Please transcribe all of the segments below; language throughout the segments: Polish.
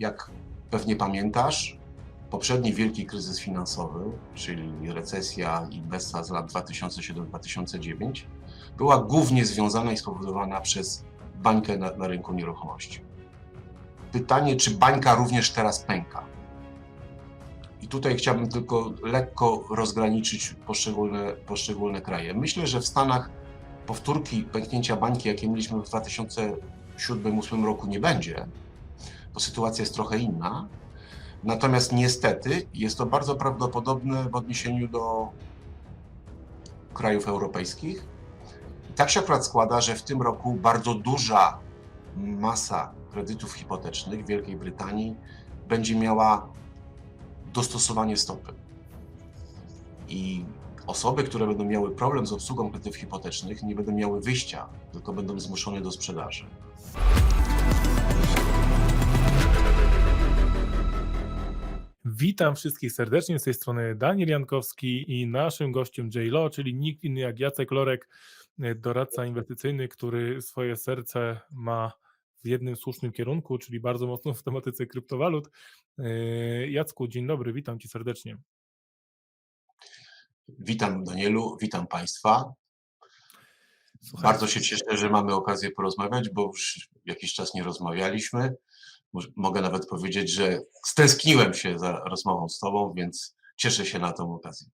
jak pewnie pamiętasz, poprzedni wielki kryzys finansowy, czyli recesja i bessa z lat 2007-2009, była głównie związana i spowodowana przez bańkę na, na rynku nieruchomości. Pytanie, czy bańka również teraz pęka? I tutaj chciałbym tylko lekko rozgraniczyć poszczególne, poszczególne kraje. Myślę, że w Stanach powtórki pęknięcia bańki, jakie mieliśmy w 2007-2008 roku, nie będzie, bo sytuacja jest trochę inna. Natomiast niestety jest to bardzo prawdopodobne w odniesieniu do krajów europejskich. I tak się akurat składa, że w tym roku bardzo duża masa kredytów hipotecznych w Wielkiej Brytanii będzie miała dostosowanie stopy. I osoby, które będą miały problem z obsługą kredytów hipotecznych, nie będą miały wyjścia, tylko będą zmuszone do sprzedaży. Witam wszystkich serdecznie z tej strony Daniel Jankowski i naszym gościem J-Lo, czyli nikt inny jak Jacek Lorek, doradca inwestycyjny, który swoje serce ma w jednym słusznym kierunku, czyli bardzo mocno w tematyce kryptowalut. Yy, Jacku, dzień dobry, witam cię serdecznie. Witam Danielu, witam Państwa. Słuchaj, Bardzo się cieszę, że mamy okazję porozmawiać, bo już jakiś czas nie rozmawialiśmy. Mogę nawet powiedzieć, że stęskniłem się za rozmową z Tobą, więc cieszę się na tą okazję.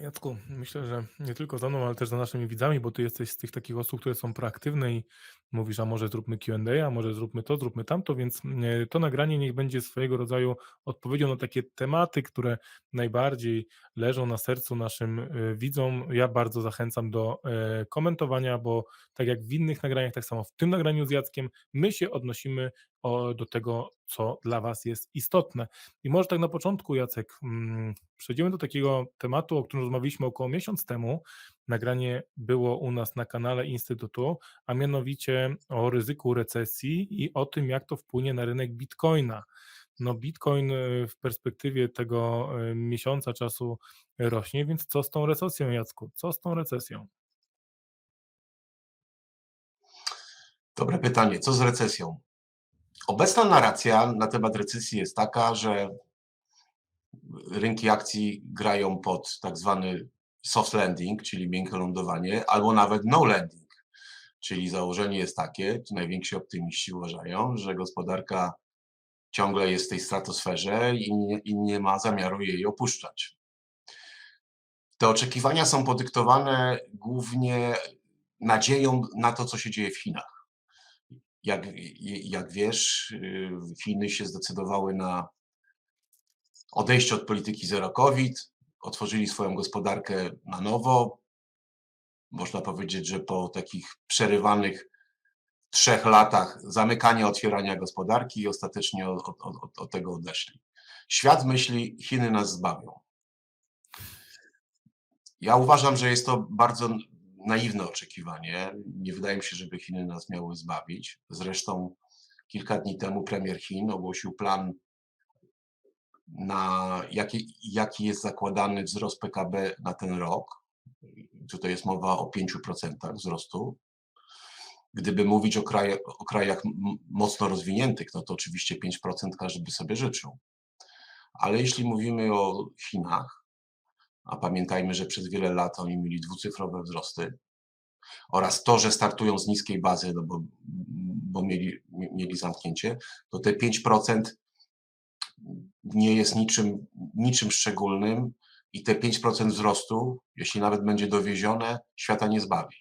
Jacku, myślę, że nie tylko za mną, ale też za naszymi widzami, bo ty jesteś z tych takich osób, które są proaktywne i mówisz, a może zróbmy Q&A, a może zróbmy to, zróbmy tamto, więc e, to nagranie niech będzie swojego rodzaju odpowiedzią na takie tematy, które najbardziej leżą na sercu naszym e, widzom. Ja bardzo zachęcam do e, komentowania, bo tak jak w innych nagraniach, tak samo w tym nagraniu z Jackiem, my się odnosimy do tego, co dla Was jest istotne. I może tak na początku, Jacek, mm, przejdziemy do takiego tematu, o którym rozmawialiśmy około miesiąc temu. Nagranie było u nas na kanale Instytutu, a mianowicie o ryzyku recesji i o tym, jak to wpłynie na rynek bitcoina. No, bitcoin e, w perspektywie tego e, miesiąca czasu rośnie, więc co z tą recesją, Jacku? Co z tą recesją? Dobre pytanie, co z recesją? Obecna narracja na temat recesji jest taka, że rynki akcji grają pod tak zwany soft landing, czyli miękkie lądowanie, albo nawet no landing. Czyli założenie jest takie, najwięksi optymiści uważają, że gospodarka ciągle jest w tej stratosferze i nie, i nie ma zamiaru jej opuszczać. Te oczekiwania są podyktowane głównie nadzieją na to, co się dzieje w Chinach. Jak, jak wiesz, y, Chiny się zdecydowały na odejście od polityki zero COVID, otworzyli swoją gospodarkę na nowo. Można powiedzieć, że po takich przerywanych trzech latach zamykania, otwierania gospodarki i ostatecznie od, od, od, od tego odeszli. Świat myśli, Chiny nas zbawią. Ja uważam, że jest to bardzo naiwne oczekiwanie. Nie wydaje mi się, żeby Chiny nas miały zbawić. Zresztą kilka dni temu premier Chin ogłosił plan na jaki, jaki jest zakładany wzrost PKB na ten rok. Tutaj jest mowa o 5% wzrostu. Gdyby mówić o, krajach, o krajach mocno rozwiniętych, no to oczywiście 5% każdy by sobie życzył. Ale jeśli mówimy o Chinach, a pamiętajmy, że przez wiele lat oni mieli dwucyfrowe wzrosty oraz to, że startują z niskiej bazy, no bo, bo mieli, mieli zamknięcie, to te 5% nie jest niczym, niczym szczególnym i te 5% wzrostu, jeśli nawet będzie dowiezione, świata nie zbawi.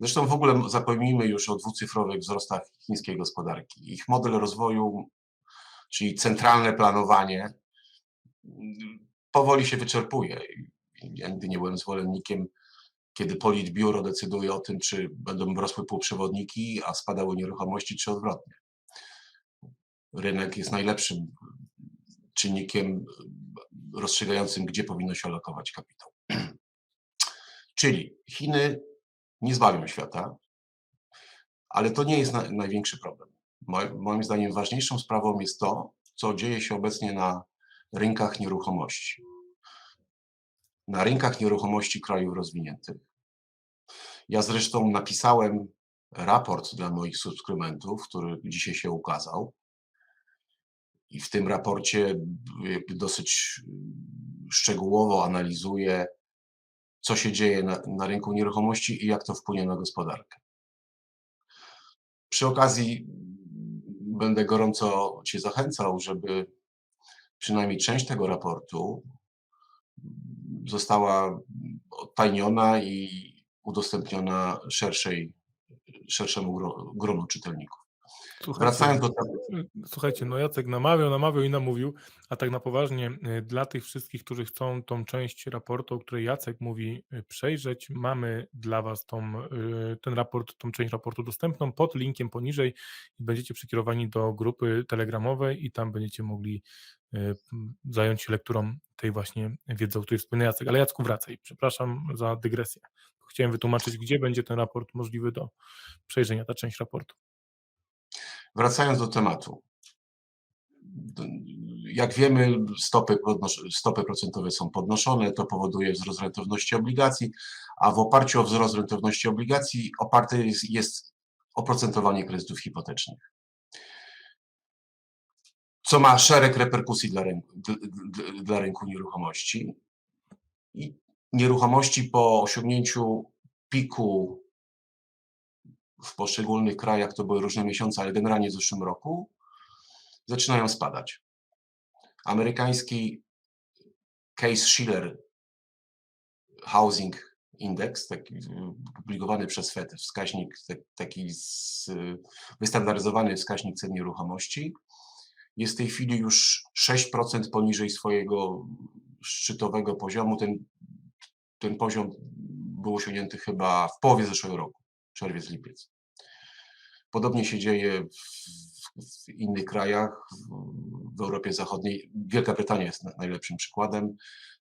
Zresztą w ogóle zapomnijmy już o dwucyfrowych wzrostach chińskiej gospodarki. Ich model rozwoju, czyli centralne planowanie, powoli się wyczerpuje. Ja nigdy nie byłem zwolennikiem, kiedy politbiuro decyduje o tym, czy będą rosły półprzewodniki, a spadały nieruchomości, czy odwrotnie. Rynek jest najlepszym czynnikiem rozstrzygającym, gdzie powinno się alokować kapitał. Czyli Chiny nie zbawią świata, ale to nie jest na, największy problem. Mo- Moim zdaniem ważniejszą sprawą jest to, co dzieje się obecnie na rynkach nieruchomości. Na rynkach nieruchomości krajów rozwiniętych. Ja zresztą napisałem raport dla moich subskrybentów, który dzisiaj się ukazał. i w tym raporcie dosyć szczegółowo analizuje, co się dzieje na, na rynku nieruchomości i jak to wpłynie na gospodarkę. Przy okazji będę gorąco Cię zachęcał, żeby przynajmniej część tego raportu została odtajniona i udostępniona szerszej, szerszemu gro- gronu czytelników. Słuchajcie, Wracając do Słuchajcie, no Jacek namawiał, namawiał i namówił, a tak na poważnie y, dla tych wszystkich, którzy chcą tą część raportu, o której Jacek mówi, y, przejrzeć, mamy dla Was tą, y, ten raport, tą część raportu dostępną pod linkiem poniżej i będziecie przekierowani do grupy telegramowej i tam będziecie mogli zająć się lekturą tej właśnie wiedzy, o której wspomniał Jacek. Ale Jacku wracaj, przepraszam za dygresję. Chciałem wytłumaczyć, gdzie będzie ten raport możliwy do przejrzenia, ta część raportu. Wracając do tematu. Jak wiemy, stopy, stopy procentowe są podnoszone, to powoduje wzrost rentowności obligacji, a w oparciu o wzrost rentowności obligacji oparte jest, jest oprocentowanie kredytów hipotecznych. Co ma szereg reperkusji dla rynku, dla rynku nieruchomości. I nieruchomości po osiągnięciu piku w poszczególnych krajach, to były różne miesiące, ale generalnie w zeszłym roku, zaczynają spadać. Amerykański Case-Shiller Housing Index, taki publikowany przez FED, wskaźnik taki z, wystandaryzowany wskaźnik cen nieruchomości, jest w tej chwili już 6% poniżej swojego szczytowego poziomu. Ten, ten poziom był osiągnięty chyba w połowie zeszłego roku, czerwiec, lipiec. Podobnie się dzieje w, w innych krajach, w, Europie Zachodniej. Wielka Brytania jest na- najlepszym przykładem.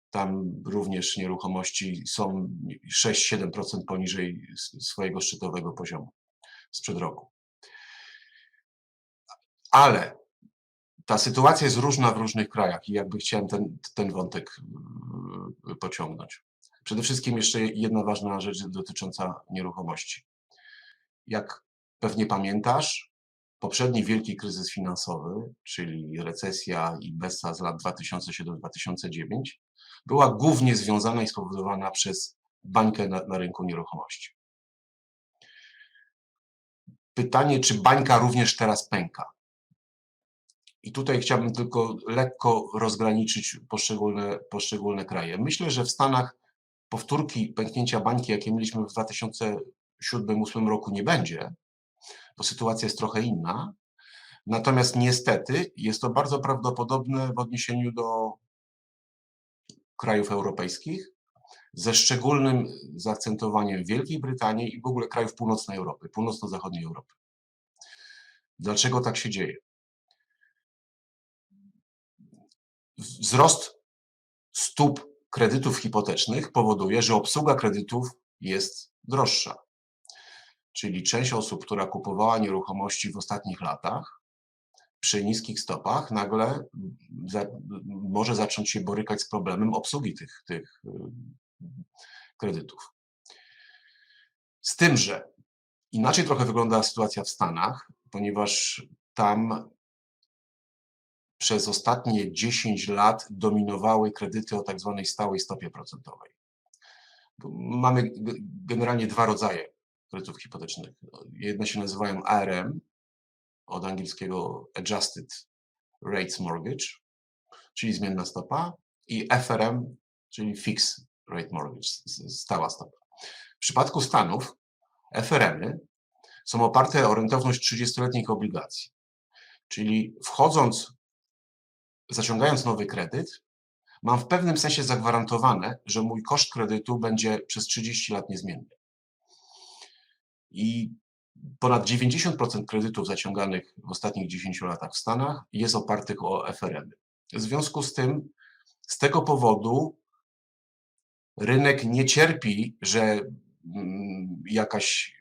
Tam również nieruchomości są 6-7% poniżej swojego szczytowego poziomu sprzed roku. Ale ta sytuacja jest różna w różnych krajach i jakby chciałem ten, ten wątek yy, pociągnąć. Przede wszystkim jeszcze jedna ważna rzecz dotycząca nieruchomości. Jak pewnie pamiętasz, poprzedni wielki kryzys finansowy, czyli recesja i bessa z lat 2007-2009, była głównie związana i spowodowana przez bańkę na, na rynku nieruchomości. Pytanie, czy bańka również teraz pęka? I tutaj chciałbym tylko lekko rozgraniczyć poszczególne, poszczególne kraje. Myślę, że w Stanach powtórki pęknięcia bańki, jakie mieliśmy w 2007-2008 roku, nie będzie, bo sytuacja jest trochę inna. Natomiast niestety jest to bardzo prawdopodobne w odniesieniu do krajów europejskich, ze szczególnym zaakcentowaniem Wielkiej Brytanii i w ogóle krajów północnej Europy, północno-zachodniej Europy. Dlaczego tak się dzieje? Wzrost stóp kredytów hipotecznych powoduje, że obsługa kredytów jest droższa. Czyli część osób, która kupowała nieruchomości w ostatnich latach, przy niskich stopach, nagle za, może zacząć się borykać z problemem obsługi tych, tych y, kredytów. Z tym, że inaczej trochę wygląda sytuacja w Stanach, ponieważ tam przez ostatnie 10 lat dominowały kredyty o tak zwanej stałej stopie procentowej. Mamy generalnie dwa rodzaje kredytów hipotecznych. Jedne się nazywają ARM, od angielskiego Adjusted Rates Mortgage, czyli zmienna stopa, i FRM, czyli Fixed Rate Mortgage, stała stopa. W przypadku Stanów FRM-y są oparte o rentowność 30-letnich obligacji. Czyli wchodząc, zaciągając nowy kredyt, mam w pewnym sensie zagwarantowane, że mój koszt kredytu będzie przez 30 lat niezmienny. I ponad 90% kredytów zaciąganych w ostatnich 10 latach w Stanach jest opartych o FRM. W związku z tym, z tego powodu rynek nie cierpi, że mm, jakaś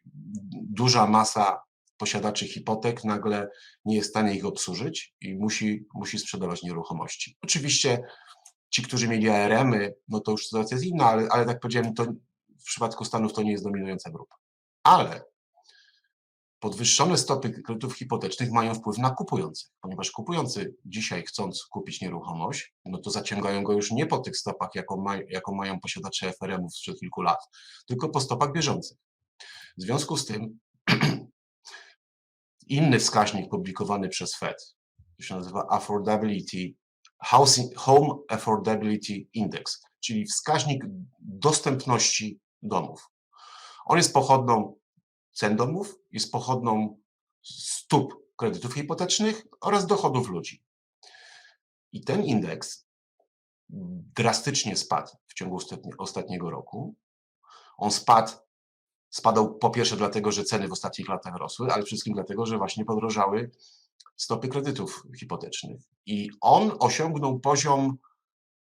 duża masa posiadaczy hipotek nagle nie jest w stanie ich obsłużyć i musi, musi sprzedawać nieruchomości. Oczywiście ci, którzy mieli ARM-y, no to już sytuacja jest inna, ale, ale tak powiedziałem, to w przypadku Stanów to nie jest dominująca grupa. Ale podwyższone stopy kredytów hipotecznych mają wpływ na kupujących, ponieważ kupujący dzisiaj chcąc kupić nieruchomość, no to zaciągają go już nie po tych stopach, jaką, ma, jaką mają posiadacze FRM-ów sprzed kilku lat, tylko po stopach bieżących. W związku z tym inny wskaźnik publikowany przez Fed, to się nazywa Affordability, Housing, Home Affordability Index, czyli wskaźnik dostępności domów. On jest pochodną cen domów, jest pochodną stóp kredytów hipotecznych oraz dochodów ludzi. I ten indeks drastycznie spadł w ciągu ostatnie, ostatniego roku. On spadł, spadał po pierwsze dlatego, że ceny w ostatnich latach rosły, ale wszystkim dlatego, że właśnie podrożały stopy kredytów hipotecznych. I on osiągnął poziom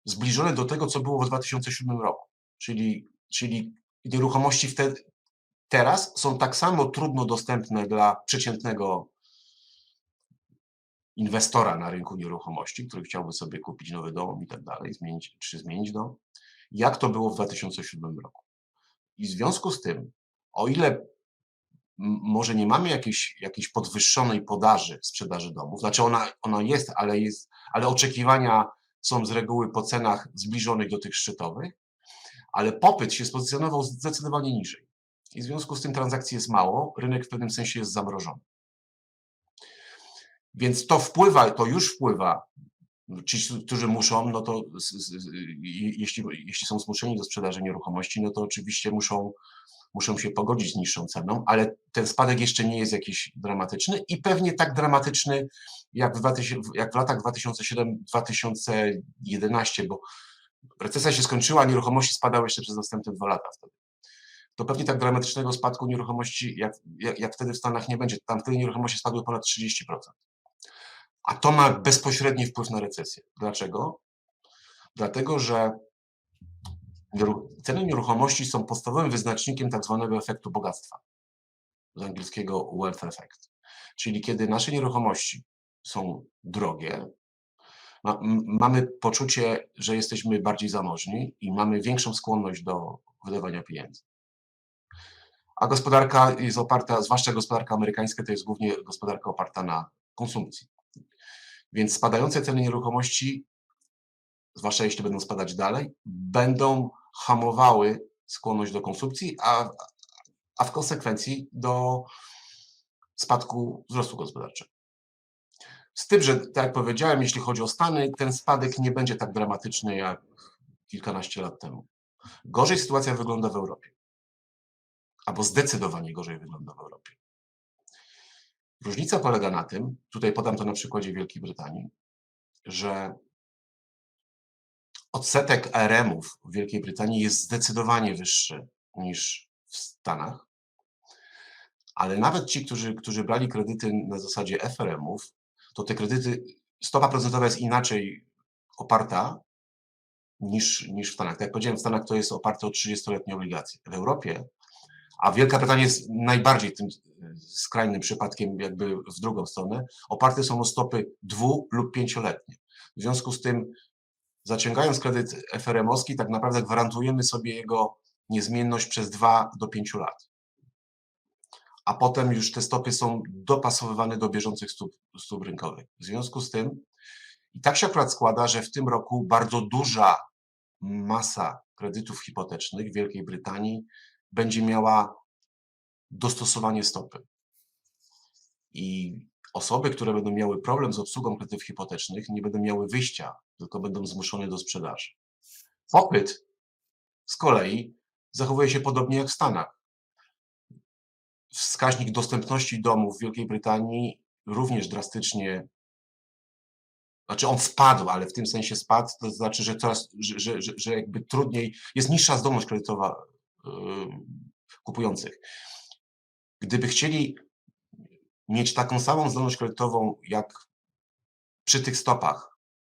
zbliżony do tego, co było w 2007 roku. Czyli, czyli nieruchomości wtedy, teraz są tak samo trudno dostępne dla przeciętnego inwestora na rynku nieruchomości, który chciałby sobie kupić nowy dom i tak dalej, zmienić, czy zmienić dom, jak to było w 2007 roku. I w związku z tym, o ile może nie mamy jakiejś, jakiejś podwyższonej podaży sprzedaży domów, znaczy ona, ona jest, ale jest, ale oczekiwania są z reguły po cenach zbliżonych do tych szczytowych, ale popyt się spozycjonował zdecydowanie niżej. I w związku z tym transakcji jest mało, rynek w pewnym sensie jest zamrożony. Więc to wpływa, to już wpływa. Ci, którzy muszą, no to jeśli, jeśli są zmuszeni do sprzedaży nieruchomości, no to oczywiście muszą, muszą się pogodzić z niższą ceną, ale ten spadek jeszcze nie jest jakiś dramatyczny i pewnie tak dramatyczny jak w, 2000, jak w latach 2007-2011, bo recesja się skończyła, nieruchomości spadały jeszcze przez następne dwa lata wtedy. To pewnie tak dramatycznego spadku nieruchomości jak, jak, jak wtedy w Stanach nie będzie. Tam wtedy nieruchomości spadły ponad 30%. A to ma bezpośredni wpływ na recesję. Dlaczego? Dlatego, że ceny nieruchomości są podstawowym wyznacznikiem tak zwanego efektu bogactwa. Z angielskiego wealth effect. Czyli kiedy nasze nieruchomości są drogie, mamy poczucie, że jesteśmy bardziej zamożni i mamy większą skłonność do wydawania pieniędzy. A gospodarka jest oparta, zwłaszcza gospodarka amerykańska, to jest głównie gospodarka oparta na konsumpcji. Więc spadające ceny nieruchomości, zwłaszcza jeśli będą spadać dalej, będą hamowały skłonność do konsumpcji, a, a w konsekwencji do spadku wzrostu gospodarczego. Z tym, że tak jak powiedziałem, jeśli chodzi o Stany, ten spadek nie będzie tak dramatyczny jak kilkanaście lat temu. Gorzej sytuacja wygląda w Europie. Albo zdecydowanie gorzej wygląda w Europie. Różnica polega na tym, tutaj podam to na przykładzie Wielkiej Brytanii, że odsetek RM-ów w Wielkiej Brytanii jest zdecydowanie wyższy niż w Stanach, ale nawet ci, którzy, którzy brali kredyty na zasadzie FRM-ów, to te kredyty, stopa procentowa jest inaczej oparta niż, niż w Stanach. Tak jak powiedziałem, w Stanach to jest oparte o 30-letnie obligacje. W Europie, a Wielka Brytania jest najbardziej tym e, skrajnym przypadkiem, jakby w drugą stronę, oparte są o stopy dwu- lub pięcioletnie. W związku z tym, zaciągając kredyt FRM-owski, tak naprawdę gwarantujemy sobie jego niezmienność przez 2 do 5 lat. A potem już te stopy są dopasowywane do bieżących stóp, stóp rynkowych. W związku z tym, i tak się akurat składa, że w tym roku bardzo duża masa kredytów hipotecznych w Wielkiej Brytanii będzie miała dostosowanie stopy. I osoby, które będą miały problem z obsługą kredytów hipotecznych, nie będą miały wyjścia, tylko będą zmuszone do sprzedaży. Popyt z kolei zachowuje się podobnie jak w Stanach. Wskaźnik dostępności domów w Wielkiej Brytanii również drastycznie, znaczy on spadł, ale w tym sensie spadł, to znaczy, że coraz, że, że, że, jakby trudniej, jest niższa zdolność kredytowa yy, kupujących. Gdyby chcieli mieć taką samą zdolność kredytową jak przy tych stopach,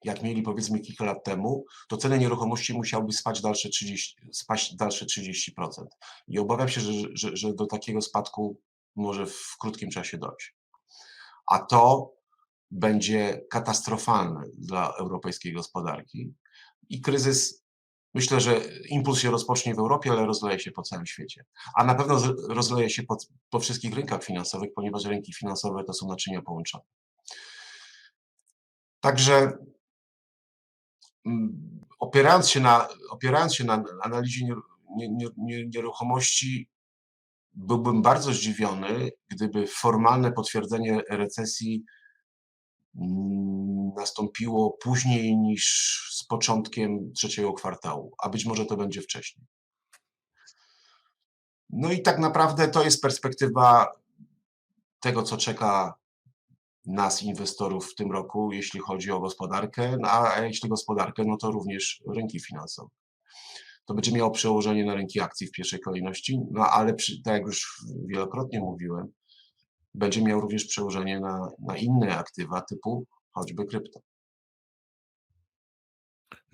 jak mieli powiedzmy kilka lat temu, to ceny nieruchomości musiałyby spać dalsze 30, spaść dalsze 30%. I obawiam się, że, że, że do takiego spadku może w krótkim czasie dojść. A to będzie katastrofalne dla europejskiej gospodarki i kryzys Myślę, że impuls się rozpocznie w Europie, ale rozleje się po całym świecie. A na pewno rozleje się po, po wszystkich rynkach finansowych, ponieważ rynki finansowe to są naczynia połączone. Także opierając się na, opierając się na analizie nieru- nie, nie, nie, nieruchomości, byłbym bardzo zdziwiony, gdyby formalne potwierdzenie recesji mm, nastąpiło później niż z początkiem trzeciego kwartału, a być może to będzie wcześniej. No i tak naprawdę to jest perspektywa tego, co czeka nas, inwestorów w tym roku, jeśli chodzi o gospodarkę, no a jeśli gospodarkę, no to również rynki finansowe. To będzie miało przełożenie na rynki akcji w pierwszej kolejności, no ale przy, tak jak już wielokrotnie mówiłem, będzie miał również przełożenie na, na inne aktywa typu choćby krypto.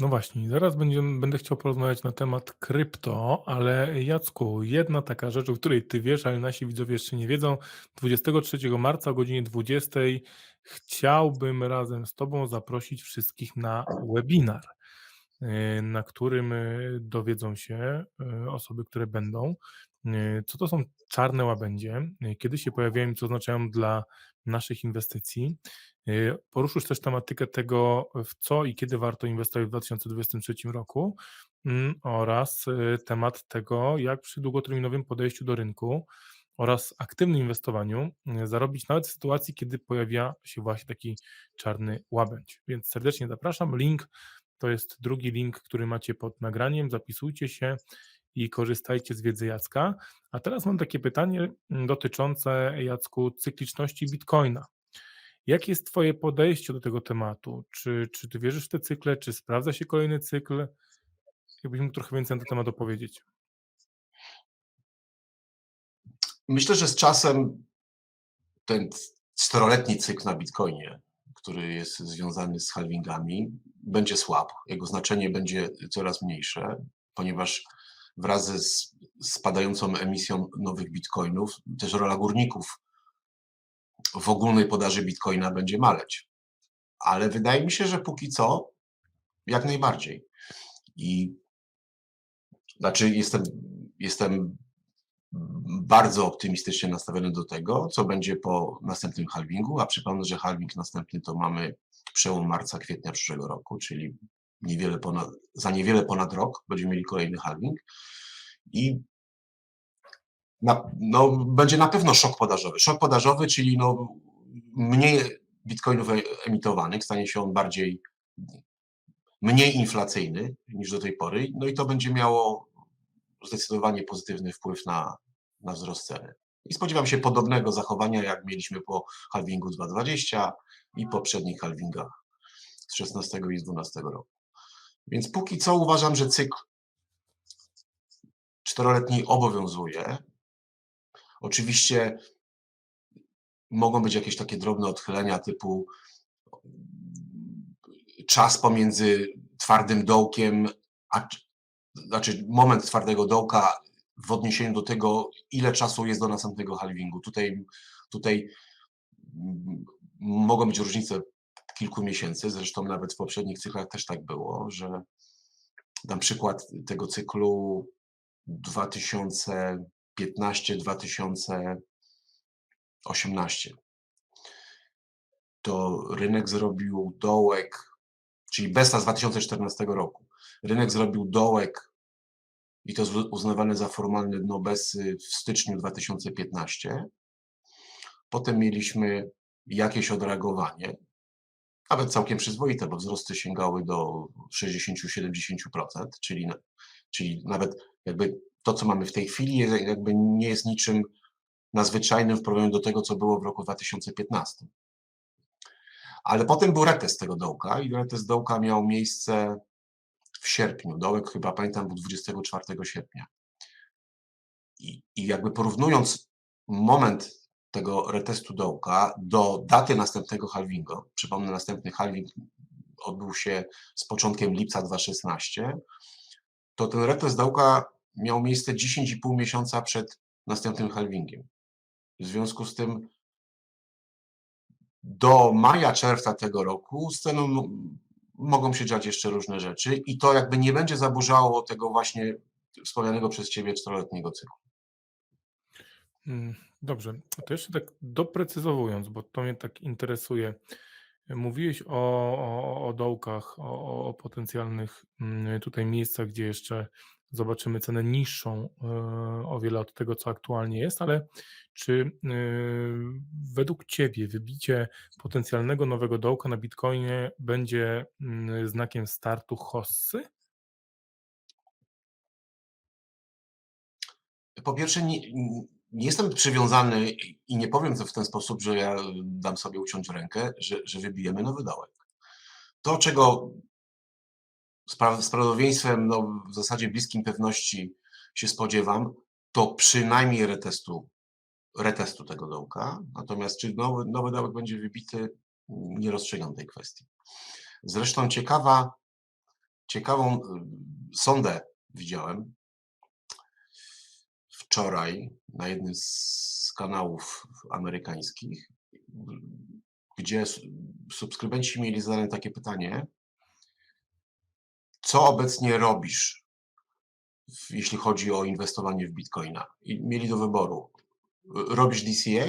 No właśnie, zaraz będę chciał porozmawiać na temat krypto, ale Jacku, jedna taka rzecz, o której ty wiesz, ale nasi widzowie jeszcze nie wiedzą. 23 marca o godzinie 20 chciałbym razem z tobą zaprosić wszystkich na webinar, y, na którym y, dowiedzą się y, osoby, które będą, co to są czarne łabędzie, kiedy się pojawiają i co oznaczają dla naszych inwestycji. Y, Poruszysz też tematykę tego, w co i kiedy warto inwestować w 2023 roku mm, oraz y, temat tego, jak przy długoterminowym podejściu do rynku oraz aktywnym inwestowaniu y, zarobić nawet w sytuacji, kiedy pojawia się właśnie taki czarny łabędź. Więc serdecznie zapraszam. Link to jest drugi link, który macie pod nagraniem. Zapisujcie się i korzystajcie z wiedzy Jacka. A teraz mam takie pytanie mm, dotyczące, Jacku, cykliczności Bitcoina. Jakie jest Twoje podejście do tego tematu? Czy, czy Ty wierzysz w te cykle? Czy sprawdza się kolejny cykl? Jakbyś mógł trochę więcej na ten temat opowiedzieć. Myślę, że z czasem ten czteroletni cykl na Bitcoinie, który jest związany z halvingami, będzie słabł. Jego znaczenie będzie coraz mniejsze, ponieważ wraz s- spadającą emisją nowych bitcoinów, też rola górników w ogólnej podaży bitcoina będzie maleć. Ale wydaje mi się, że póki co jak najbardziej. I znaczy jestem, jestem bardzo optymistycznie nastawiony do tego, co będzie po następnym halvingu, a przypomnę, że halving następny to mamy przełom marca, kwietnia przyszłego roku, czyli niewiele ponad, za niewiele ponad rok będziemy mieli kolejny halving i na, no, będzie na pewno szok podażowy. Szok podażowy, czyli no, mniej bitcoinów e- emitowanych, stanie się on bardziej mniej inflacyjny niż do tej pory, no i to będzie miało zdecydowanie pozytywny wpływ na, na wzrost ceny. I spodziewam się podobnego zachowania, jak mieliśmy po halvingu 2.20 i poprzednich halvingach z 16 i z 12 roku. Więc póki co uważam, że cykl czteroletni obowiązuje. Oczywiście mogą być jakieś takie drobne odchylenia typu czas pomiędzy twardym dołkiem, a, znaczy moment twardego dołka w odniesieniu do tego, ile czasu jest do następnego halvingu. Tutaj, tutaj mm, mogą być różnice kilku miesięcy, zresztą nawet w poprzednich cyklach też tak było, że dam przykład tego cyklu 2015-2018. To rynek zrobił dołek, czyli Besta z 2014 roku. Rynek zrobił dołek i to uznawane za formalne dno Besy w styczniu 2015. Potem mieliśmy jakieś odreagowanie, nawet całkiem przyzwoite, bo wzrosty sięgały do 60-70%, czyli, czyli nawet jakby to, co mamy w tej chwili, jakby nie jest niczym nadzwyczajnym w porównaniu do tego, co było w roku 2015. Ale potem był retest tego dołka i retest dołka miał miejsce w sierpniu. Dołek chyba pamiętam był 24 sierpnia. I, I jakby porównując moment tego retestu dołka do daty następnego halvingu, przypomnę, następny halving odbył się z początkiem lipca 2016, to ten retest dołka miał miejsce 10,5 miesiąca przed następnym halvingiem. W związku z tym do maja, czerwca tego roku z ceną mogą się dziać jeszcze różne rzeczy i to jakby nie będzie zaburzało tego właśnie wspomnianego przez Ciebie czteroletniego cyklu. Mm, Dobrze, to jeszcze tak doprecyzowując, bo to mnie tak interesuje. Mówiłeś o, o, o dołkach, o, o potencjalnych mm, tutaj miejscach, gdzie jeszcze zobaczymy cenę niższą e, o wiele od tego, co aktualnie jest, ale czy e, według Ciebie wybicie potencjalnego nowego dołka na Bitcoinie będzie mm, znakiem startu hossy? Po pierwsze, nie, nie jestem przywiązany i nie powiem w ten sposób, że ja dam sobie uciąć rękę, że, że wybijemy nowy dołek. To, czego z z prawdopodobieństwem no, w zasadzie bliskim pewności się spodziewam, to przynajmniej retestu, retestu tego dołka. Natomiast czy nowy, nowy dołek będzie wybity, nie rozstrzygam tej kwestii. Zresztą ciekawa, ciekawą y, sondę widziałem wczoraj na jednym z kanałów amerykańskich, gdzie subskrybenci mieli zadane takie pytanie, co obecnie robisz, jeśli chodzi o inwestowanie w bitcoina? I mieli do wyboru, robisz DCA,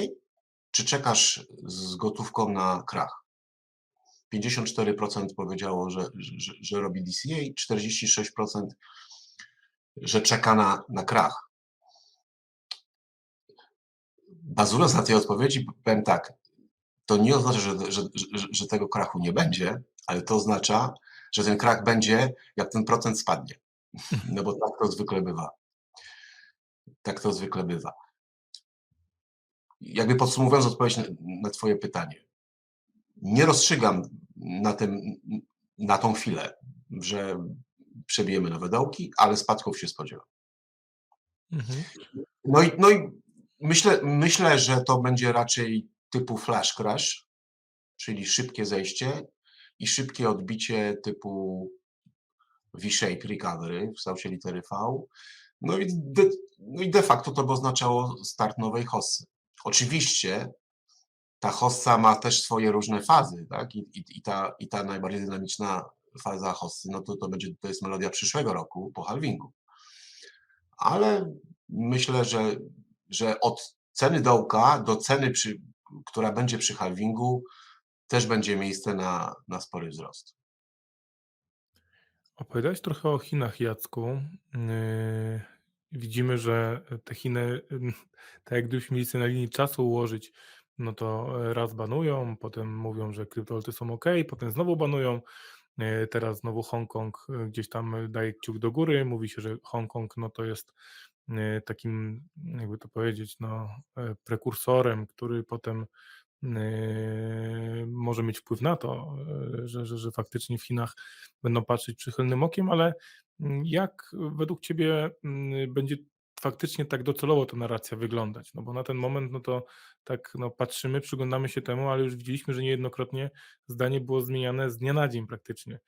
czy czekasz z gotówką na krach? 54% powiedziało, że, że, że robi DCA, 46% że czeka na, na krach. Bazując na tej odpowiedzi, powiem tak, to nie oznacza, że, że, że, że tego krachu nie będzie, ale to oznacza, że ten krach będzie, jak ten procent spadnie. No bo tak to zwykle bywa. Tak to zwykle bywa. Jakby podsumowując odpowiedź na, na Twoje pytanie. Nie rozstrzygam na, tym, na tą chwilę, że przebijemy nowe dołki, ale spadków się spodziewam. Mhm. No i, no i myślę, myślę, że to będzie raczej typu flash crash, czyli szybkie zejście i szybkie odbicie typu V-shape recovery w kształcie litery V. No i de, no i de facto to by oznaczało start nowej hossy. Oczywiście ta hossa ma też swoje różne fazy, tak? I, i, i, ta, i ta najbardziej dynamiczna faza hossy, no to, to będzie, to jest melodia przyszłego roku po halvingu. Ale myślę, że, że od ceny dołka do ceny, przy, która będzie przy halvingu, też będzie miejsce na, na spory wzrost. Opowiadałeś trochę o Chinach, Jacku. Yy, Widzimy, że te Chiny, tak jak gdybyśmy mieli sobie na linii czasu ułożyć, no to raz banują, potem mówią, że kryptowaluty są ok, potem znowu banują. Yy, Teraz znowu Hongkong gdzieś tam daje kciuk do góry. Mówi się, że Hongkong no to jest takim, jakby to powiedzieć, no, yy, prekursorem, który potem yy, może mieć wpływ na to, yy, że, że, że faktycznie w Chinach będą patrzeć przychylnym okiem, ale mm, jak według Ciebie mm, będzie faktycznie tak docelowo ta narracja wyglądać? No bo na ten moment, no to tak no, patrzymy, przyglądamy się temu, ale już widzieliśmy, że niejednokrotnie zdanie było zmieniane z dnia na dzień praktycznie.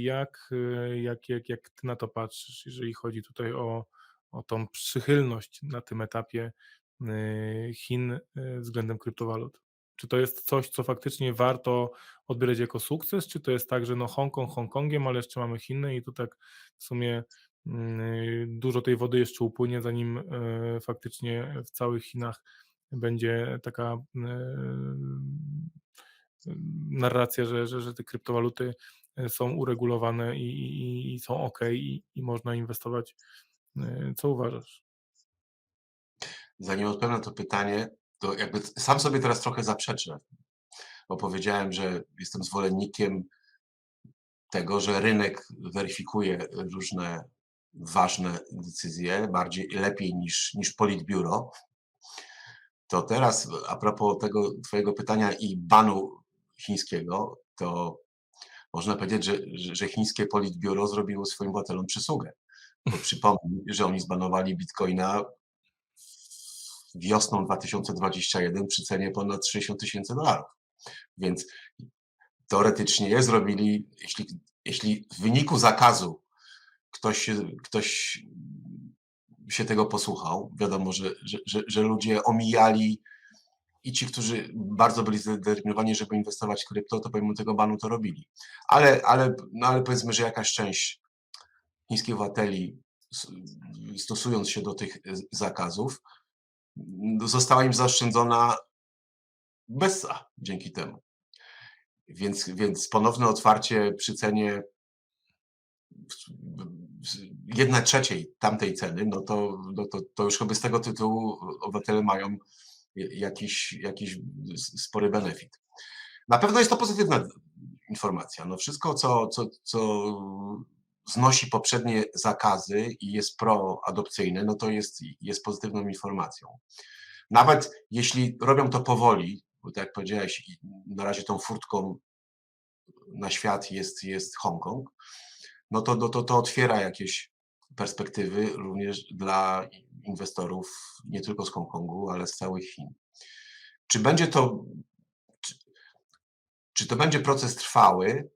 Jak, jak, jak, jak Ty na to patrzysz, jeżeli chodzi tutaj o, o tą przychylność na tym etapie yy, Chin yy, względem kryptowalut? Czy to jest coś, co faktycznie warto odbierać jako sukces, czy to jest tak, że no Hongkong Hongkongiem, ale jeszcze mamy Chiny i tu tak w sumie mm, dużo tej wody jeszcze upłynie, zanim faktycznie w całych Chinach będzie taka narracja, że, że, że te kryptowaluty są uregulowane i, i, i są ok i, i można inwestować. E, Co uważasz? Zanim odpowiem na to pytanie, to jakby sam sobie teraz trochę zaprzeczę, bo powiedziałem, że jestem zwolennikiem tego, że rynek weryfikuje różne ważne decyzje bardziej lepiej niż, niż politbiuro. To teraz a propos tego twojego pytania i banu chińskiego, to można powiedzieć, że, że, chińskie politbiuro zrobiło swoim obywatelom przysługę. Bo przypomnij, że oni zbanowali bitcoina wiosną 2021 przy cenie ponad 60 tysięcy dolarów. Więc teoretycznie zrobili, jeśli, jeśli w wyniku zakazu ktoś, ktoś się tego posłuchał, wiadomo, że, że, że, że ludzie omijali i ci, którzy bardzo byli zdeterminowani, żeby inwestować w krypto, to pomimo tego banu to robili. Ale, ale, no ale powiedzmy, że jakaś część chińskich obywateli stosując się do tych z- zakazów, została im zaoszczędzona bessa dzięki temu. Więc, więc ponowne otwarcie przy cenie jedna trzeciej tamtej ceny, no to, no to, to już chyba z tego tytułu obywatele mają jakiś, jakiś spory benefit. Na pewno jest to pozytywna informacja. No wszystko, co, co, co znosi poprzednie zakazy i jest proadopcyjne, no to jest, jest pozytywną informacją. Nawet jeśli robią to powoli, bo tak jak powiedziałeś, na razie tą furtką na świat jest, jest Hongkong, no to, no to to otwiera jakieś perspektywy również dla inwestorów nie tylko z Hongkongu, ale z całych Chin. Czy będzie to, czy, czy to będzie proces trwały?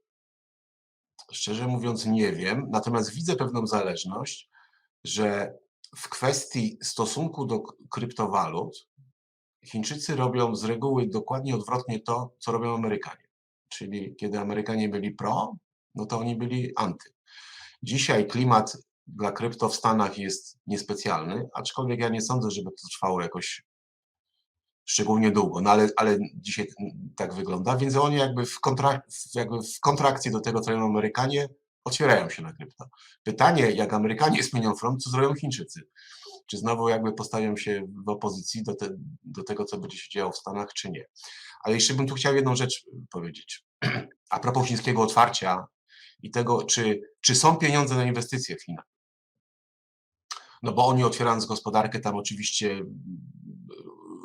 Szczerze mówiąc, nie wiem. Natomiast widzę pewną zależność, że w kwestii stosunku do kryptowalut Chińczycy robią z reguły dokładnie odwrotnie to, co robią Amerykanie. Czyli kiedy Amerykanie byli pro, no to oni byli anty. Dzisiaj klimat dla krypto w Stanach jest niespecjalny, aczkolwiek ja nie sądzę, żeby to trwało jakoś szczególnie długo, no ale, ale dzisiaj tak wygląda, więc oni jakby w, jakby w kontrakcji do tego, co robią Amerykanie, otwierają się na krypto. Pytanie, jak Amerykanie zmienią front, co zrobią Chińczycy? Czy znowu jakby postawią się w opozycji do, te, do tego, co będzie się działo w Stanach, czy nie? Ale jeszcze bym tu chciał jedną rzecz powiedzieć. A propos chińskiego otwarcia i tego, czy, czy są pieniądze na inwestycje w Chinach. No bo oni otwierając gospodarkę, tam oczywiście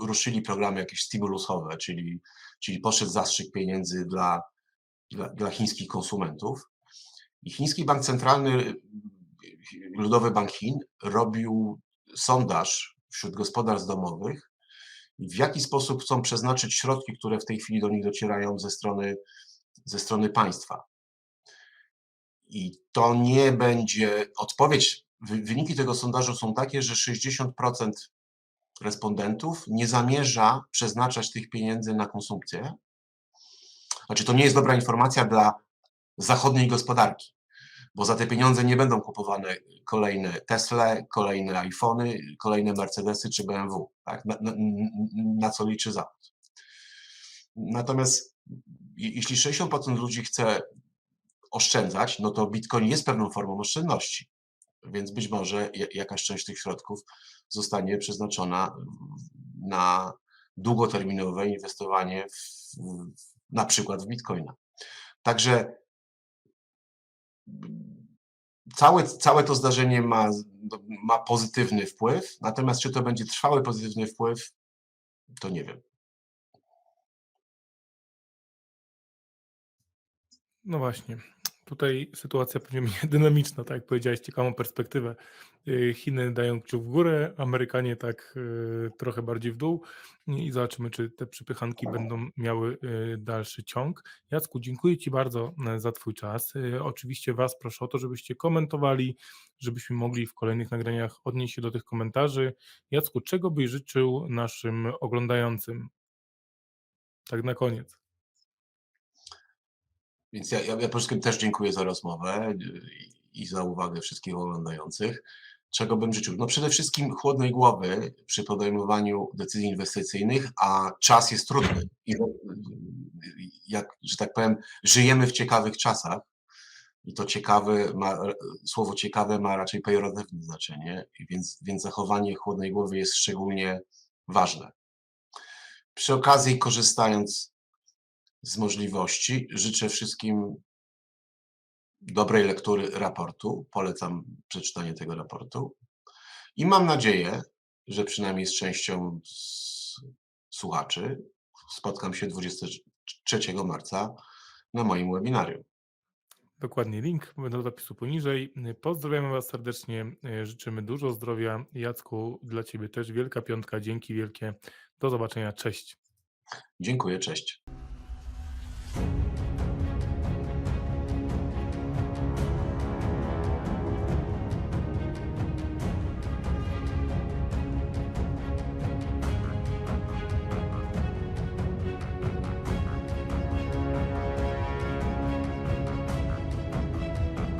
ruszyli programy jakieś stymulusowe, czyli, czyli poszedł zastrzyk pieniędzy dla, dla, dla chińskich konsumentów. I chiński bank centralny, Ludowy Bank Chin, robił sondaż wśród gospodarstw domowych, w jaki sposób chcą przeznaczyć środki, które w tej chwili do nich docierają ze strony, ze strony państwa. I to nie będzie odpowiedź. Wyniki tego sondażu są takie, że 60% respondentów nie zamierza przeznaczać tych pieniędzy na konsumpcję. Znaczy, to nie jest dobra informacja dla zachodniej gospodarki, bo za te pieniądze nie będą kupowane kolejne Tesla, kolejne iPhony, kolejne Mercedesy czy BMW. Tak? Na, na, na co liczy Zachód. Natomiast jeśli 60% ludzi chce oszczędzać, no to Bitcoin jest pewną formą oszczędności. Więc być może jakaś część tych środków zostanie przeznaczona na długoterminowe inwestowanie w, na przykład w Bitcoina. Także całe, całe to zdarzenie ma, ma pozytywny wpływ, natomiast czy to będzie trwały pozytywny wpływ, to nie wiem. No właśnie. Tutaj sytuacja pewnie dynamiczna, tak jak powiedziałeś, ciekawą perspektywę. Y, Chiny dają kciuk w górę, Amerykanie tak y, trochę bardziej w dół i zobaczymy, czy te przypychanki będą miały y, dalszy ciąg. Jacku, dziękuję Ci bardzo e, za Twój czas. Oczywiście Was proszę o to, żebyście komentowali, żebyśmy mogli w kolejnych nagraniach odnieść się do tych komentarzy. Jacku, czego byś życzył naszym oglądającym? Tak na koniec. Więc ja, ja, ja przede też dziękuję za rozmowę i, i za uwagę wszystkich oglądających. Czego bym życzył? No przede wszystkim chłodnej głowy przy podejmowaniu decyzji inwestycyjnych, a czas jest trudny. I jak, że tak powiem, żyjemy w ciekawych czasach. I to ciekawe ma, słowo ciekawe ma raczej pejoratywne znaczenie, więc, więc zachowanie chłodnej głowy jest szczególnie ważne. Przy okazji, korzystając z możliwości. Życzę wszystkim dobrej lektury raportu. Polecam przeczytanie tego raportu. I mam nadzieję, że przynajmniej z częścią z słuchaczy spotkam się 23 marca na moim webinarium. Dokładnie, link do zapisu poniżej. Pozdrawiamy Was serdecznie, życzymy dużo zdrowia. Jacku, dla Ciebie też wielka piątka, dzięki wielkie. Do zobaczenia, cześć. Dziękuję, cześć.